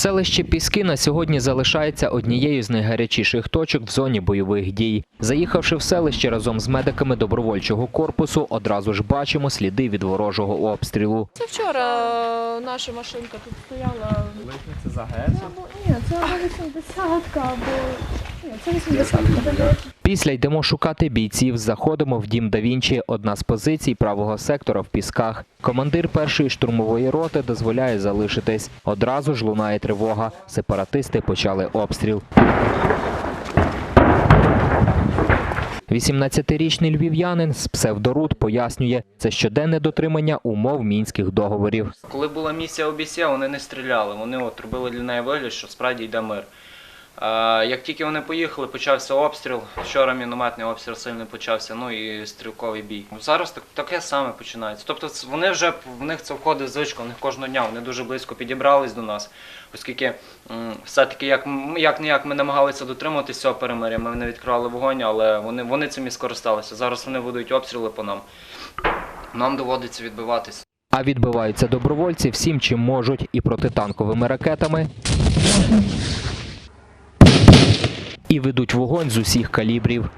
Селище Піски на сьогодні залишається однією з найгарячіших точок в зоні бойових дій. Заїхавши в селище разом з медиками добровольчого корпусу, одразу ж бачимо сліди від ворожого обстрілу. Це вчора е, наша машинка тут стояла. Це за ГЕС? Або ні, це або 80-ка, або ні, це 80-ка. Після йдемо шукати бійців. Заходимо в дім да Вінчі, одна з позицій правого сектора в Пісках. Командир першої штурмової роти дозволяє залишитись. Одразу ж лунає тривога. Сепаратисти почали обстріл. 18-річний львів'янин з псевдорут пояснює, це щоденне дотримання умов мінських договорів. Коли була місія ОБСЄ, вони не стріляли. Вони от робили для неї вигляд, що справді йде мир. Як тільки вони поїхали, почався обстріл. Вчора мінометний обстріл сильний почався, ну і стрілковий бій. Зараз так, таке саме починається. Тобто вони вже в них це входить в звичку, в них кожного дня вони дуже близько підібрались до нас, оскільки все-таки як, як ми намагалися дотримуватися цього перемиря, ми не відкривали вогонь, але вони, вони цим і скористалися. Зараз вони ведуть обстріли по нам. Нам доводиться відбиватися. А відбиваються добровольці всім, чим можуть, і протитанковими ракетами, і ведуть вогонь з усіх калібрів.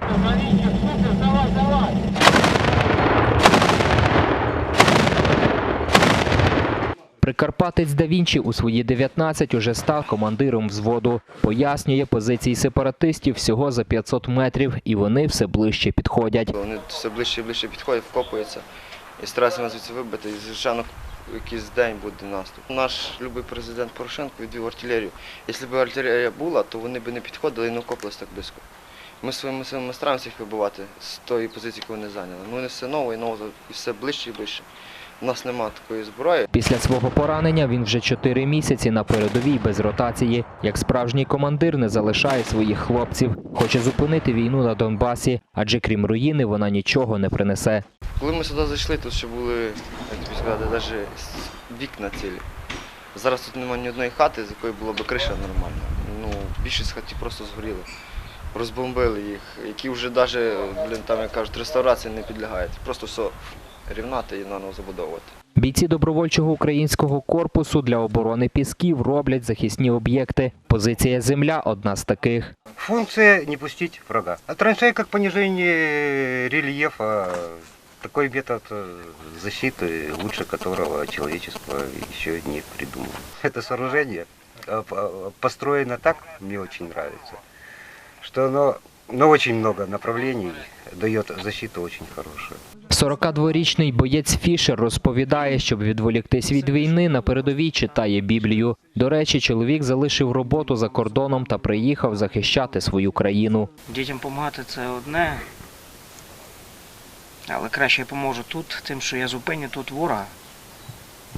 Прикарпатець да Вінчі у свої 19 уже став командиром взводу. Пояснює позиції сепаратистів всього за 500 метрів, і вони все ближче підходять. Вони все ближче і ближче підходять, вкопуються і стараються нас звідси вибити. І, звичайно, якийсь день буде наступ. Наш любий президент Порошенко відвів артилерію. Якщо б артилерія була, то вони б не підходили і не окопились так близько. Ми своїми силами стараємося їх вибивати з тої позиції, яку вони зайняли. Ну вони все нове і нове, і все ближче і ближче. У нас немає такої зброї. Після свого поранення він вже чотири місяці на передовій без ротації. Як справжній командир не залишає своїх хлопців. Хоче зупинити війну на Донбасі, адже крім руїни вона нічого не принесе. Коли ми сюди зайшли, тут ще були, як тобі сказати, навіть вікна цілі. Зараз тут немає ні одної хати, з якої була б криша нормальна. Ну, більшість хатів просто згоріли. Розбомбили їх, які вже навіть, блін, там, як кажуть, реставрації не підлягають. Просто все рівнати і наново забудовувати. Бійці добровольчого українського корпусу для оборони пісків роблять захисні об'єкти. Позиція земля одна з таких. Функция не пустить врага. А траншея как понижение рельефа, такой метод э, защиты, лучше которого человечество еще не придумало. Это сооружение э, п- э, построено так, мне очень нравится, что оно на очень много направлений дает защиту очень хорошую. 42-річний боєць Фішер розповідає, щоб відволіктись від війни, на передовій читає Біблію. До речі, чоловік залишив роботу за кордоном та приїхав захищати свою країну. Дітям допомагати це одне. Але краще я поможу тут, тим, що я зупиню тут ворога,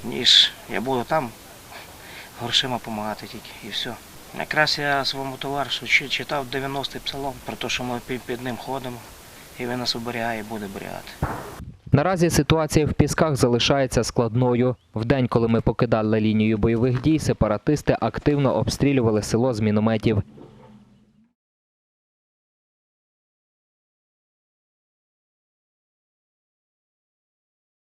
ніж я буду там грошима допомагати тільки і все. Якраз я своєму товаришу читав 90-й псалом про те, що ми під, ним ходимо, і він нас оберігає і буде оберігати. Наразі ситуація в Пісках залишається складною. В день, коли ми покидали лінію бойових дій, сепаратисти активно обстрілювали село з мінометів.